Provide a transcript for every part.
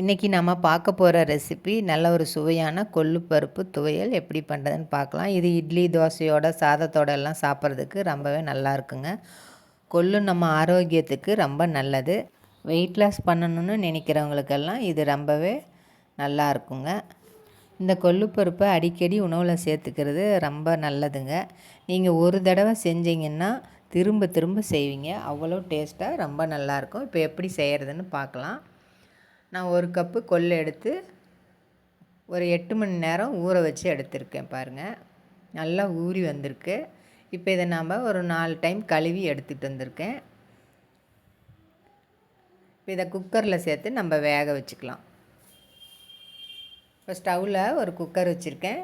இன்றைக்கி நம்ம பார்க்க போகிற ரெசிபி நல்ல ஒரு சுவையான கொள்ளு பருப்பு துவையல் எப்படி பண்ணுறதுன்னு பார்க்கலாம். இது இட்லி தோசையோட சாதத்தோட எல்லாம் சாப்பிட்றதுக்கு ரொம்பவே நல்லா இருக்குங்க. கொள்ளு நம்ம ஆரோக்கியத்துக்கு ரொம்ப நல்லது. வெயிட் லாஸ் பண்ணணும்னு நினைக்கிறவங்களுக்கெல்லாம் இது ரொம்பவே நல்லா இருக்குங்க. இந்த கொள்ளு பருப்பை அடிக்கடி உணவில் சேர்த்துக்கிறது ரொம்ப நல்லதுங்க. நீங்கள் ஒரு தடவை செஞ்சீங்கன்னா திரும்ப திரும்ப செய்வீங்க. அவ்வளோ டேஸ்ட்டாக ரொம்ப நல்லாயிருக்கும் இப்போ எப்படி செய்கிறதுன்னு பார்க்கலாம். நான் ஒரு கப்பு கொள்ளை எடுத்து ஒரு எட்டு மணி நேரம் ஊற வச்சு எடுத்திருக்கேன் பாருங்கள் நல்லா ஊறி வந்திருக்கு. இப்போ இதை நாம் ஒரு நாலு டைம் கழுவி எடுத்துகிட்டு வந்திருக்கேன். இப்போ இதை குக்கரில் சேர்த்து நம்ம வேக வச்சுக்கலாம். இப்போ ஸ்டவ்வில் ஒரு குக்கர் வச்சுருக்கேன்.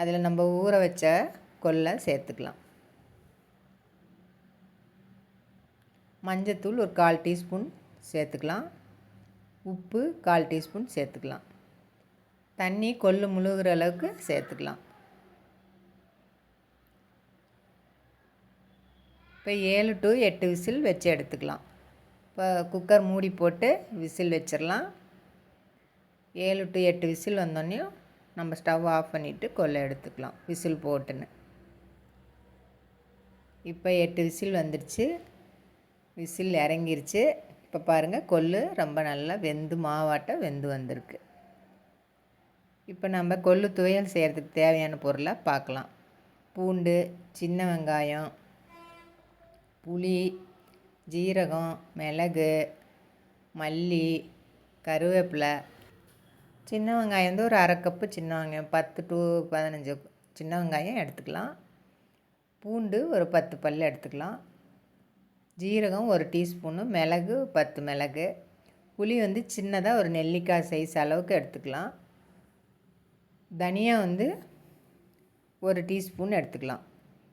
அதில் நம்ம ஊற வச்ச கொல்லை சேர்த்துக்கலாம். மஞ்சத்தூள் ஒரு கால் டீஸ்பூன் சேர்த்துக்கலாம். உப்பு கால் டீஸ்பூன் சேர்த்துக்கலாம். தண்ணி கொள்ளு முழுகிற அளவுக்கு சேர்த்துக்கலாம். இப்போ ஏழு டு எட்டு விசில் வச்சு எடுத்துக்கலாம். இப்போ குக்கர் மூடி போட்டு விசில் வச்சிடலாம். ஏழு டு எட்டு விசில் வந்தோடனே நம்ம ஸ்டவ் ஆஃப் பண்ணிவிட்டு கொல்லை எடுத்துக்கலாம் விசில் போட்டுன்னு. இப்போ எட்டு விசில் வந்துடுச்சு. விசில் இறங்கிருச்சு. இப்போ பாருங்கள் கொள்ளு ரொம்ப நல்லா வெந்து மாவாட்ட வெந்து வந்திருக்கு. இப்போ நம்ம கொள்ளு துவையல் செய்கிறதுக்கு தேவையான பொருளை பார்க்கலாம். பூண்டு சின்ன வெங்காயம் புளி ஜீரகம் மிளகு மல்லி கருவேப்பிலை. சின்ன வெங்காயம் வந்து ஒரு அரை கப்பு சின்ன வெங்காயம் பத்து டு பதினஞ்சு சின்ன வெங்காயம் எடுத்துக்கலாம். பூண்டு ஒரு பத்து பல் எடுத்துக்கலாம். ஜீரகம் ஒரு டீஸ்பூனு மிளகு பத்து மிளகு. புளி வந்து சின்னதாக ஒரு நெல்லிக்காய் சைஸ் அளவுக்கு எடுத்துக்கலாம். தனியா வந்து ஒரு டீஸ்பூன் எடுத்துக்கலாம்.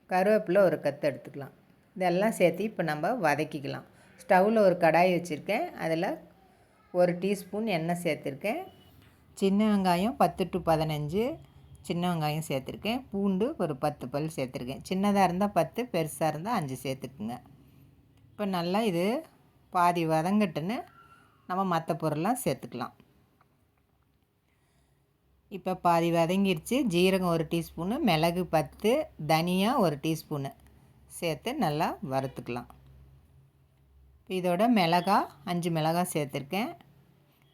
கருவேப்பிலை ஒரு கத்து எடுத்துக்கலாம். இதெல்லாம் சேர்த்து இப்போ நம்ம வதக்கிக்கலாம். ஸ்டவ்வில் ஒரு கடாய் வச்சுருக்கேன். அதில் ஒரு டீஸ்பூன் எண்ணெய் சேர்த்துருக்கேன். சின்ன வெங்காயம் பத்து டு பதினஞ்சு. சின்ன வெங்காயம் சேர்த்துருக்கேன். பூண்டு ஒரு பத்து பல் சேர்த்துருக்கேன். சின்னதாக இருந்தால் பத்து பெருசாக இருந்தால் அஞ்சு சேர்த்துக்குங்க. இப்போ நல்லா இது பாதி வதங்கட்டுன்னு நம்ம மற்ற பொருள்லாம் சேர்த்துக்கலாம். இப்போ பாதி வதங்கிடுச்சு ஜீரகம் ஒரு டீஸ்பூனு மிளகு பத்து தனியாக ஒரு டீஸ்பூனு சேர்த்து நல்லா வறுத்துக்கலாம். இதோட மிளகா அஞ்சு மிளகா சேர்த்துருக்கேன்.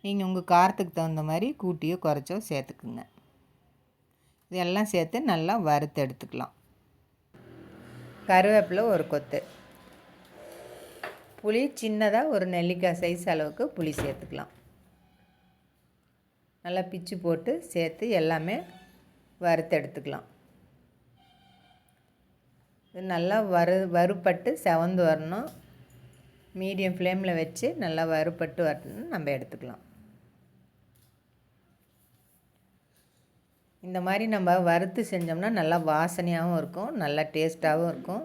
நீங்கள் உங்கள் காரத்துக்கு தகுந்த மாதிரி கூட்டியோ குறைச்சோ சேர்த்துக்குங்க. இதெல்லாம் சேர்த்து நல்லா வறுத்து எடுத்துக்கலாம். கருவேப்பிலை ஒரு கொத்து. புளி சின்னதாக ஒரு நெல்லிக்காய் சைஸ் அளவுக்கு புளி சேர்த்துக்கலாம். நல்லா பிச்சு போட்டு சேர்த்து எல்லாமே வறுத்து எடுத்துக்கலாம். இது நல்லா வறு வறுப்பட்டு செவந்து வரணும். மீடியம் ஃப்ளேமில் வச்சு நல்லா வறுப்பட்டு வரணும் நம்ம எடுத்துக்கலாம். இந்த மாதிரி நம்ம வறுத்து செஞ்சோம்னா நல்லா வாசனையாகவும் இருக்கும் நல்லா டேஸ்ட்டாகவும் இருக்கும்.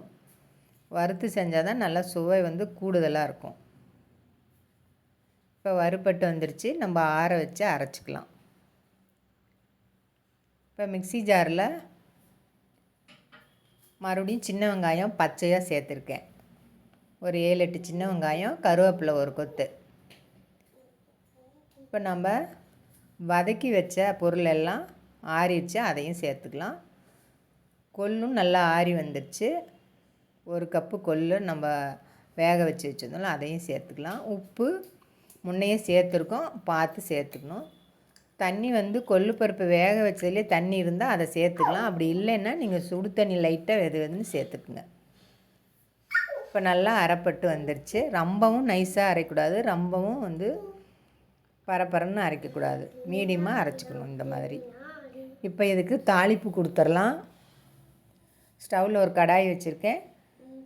வறுத்து செஞ்சால் தான் நல்லா சுவை வந்து கூடுதலாக இருக்கும். இப்போ வறுப்பட்டு வந்துருச்சு. நம்ம ஆற வச்சு அரைச்சிக்கலாம். இப்போ மிக்சி ஜாரில் மறுபடியும் சின்ன வெங்காயம் பச்சையாக சேர்த்துருக்கேன். ஒரு ஏழு எட்டு சின்ன வெங்காயம் கருவேப்பிலை ஒரு கொத்து. இப்போ நம்ம வதக்கி வச்ச பொருள் எல்லாம் ஆறிடுச்சு. அதையும் சேர்த்துக்கலாம். கொல்லும் நல்லா ஆறி வந்துடுச்சு ஒரு கப்பு கொள்ளு நம்ம வேக வச்சு வச்சுருந்தோம்ல அதையும் சேர்த்துக்கலாம். உப்பு முன்னையே சேர்த்துருக்கோம் பார்த்து சேர்த்துக்கணும். தண்ணி வந்து கொள்ளு பருப்பு வேக வச்சதுலேயே தண்ணி இருந்தால் அதை சேர்த்துக்கலாம். அப்படி இல்லைன்னா நீங்கள் சுடு தண்ணி லைட்டாக வெது வெதுன்னு சேர்த்துக்குங்க. இப்போ நல்லா அரைப்பட்டு வந்துருச்சு. ரொம்பவும் நைஸாக அரைக்கூடாது ரொம்பவும் வந்து பரப்பரன்னு அரைக்கக்கூடாது. மீடியமாக அரைச்சிக்கணும் இந்த மாதிரி. இப்போ இதுக்கு தாளிப்பு கொடுத்துர்லாம் ஸ்டவ்வில் ஒரு கடாய் வச்சுருக்கேன்.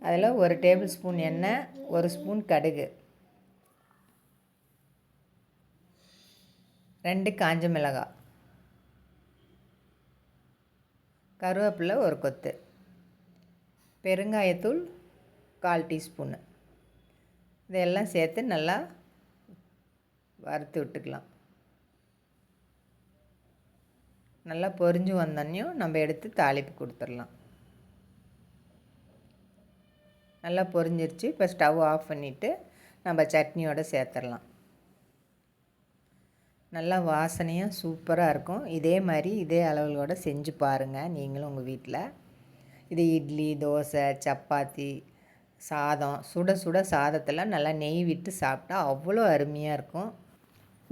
அதில் ஒரு டேபிள் ஸ்பூன் எண்ணெய் ஒரு ஸ்பூன் கடுகு. ரெண்டு காஞ்ச மிளகாய் கருவேப்பிலை ஒரு கொத்து. பெருங்காயத்தூள் கால் டீஸ்பூனு. இதையெல்லாம் சேர்த்து நல்லா வறுத்து விட்டுக்கலாம். நல்லா பொரிஞ்சு வந்தோன்னையும் நம்ம எடுத்து தாளிப்பு கொடுத்துடலாம். நல்லா பொரிஞ்சிருச்சு. இப்போ ஸ்டவ் ஆஃப் பண்ணிவிட்டு நம்ம சட்னியோடு சேர்த்துடலாம். நல்லா வாசனையாக சூப்பராக இருக்கும். இதே மாதிரி இதே அளவுகளோட செஞ்சு பாருங்கள் நீங்களும் உங்கள் வீட்டில் இது இட்லி தோசை சப்பாத்தி சாதம். சுட சுட சாதத்தில் நல்லா நெய் விட்டு சாப்பிட்டா அவ்வளோ அருமையாக இருக்கும்.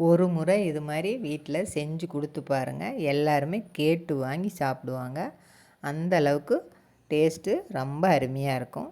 ஒரு முறை இது மாதிரி வீட்டில் செஞ்சு கொடுத்து பாருங்கள் எல்லாருமே கேட்டு வாங்கி சாப்பிடுவாங்க. அந்த அளவுக்கு டேஸ்ட்டு ரொம்ப அருமையாக இருக்கும்.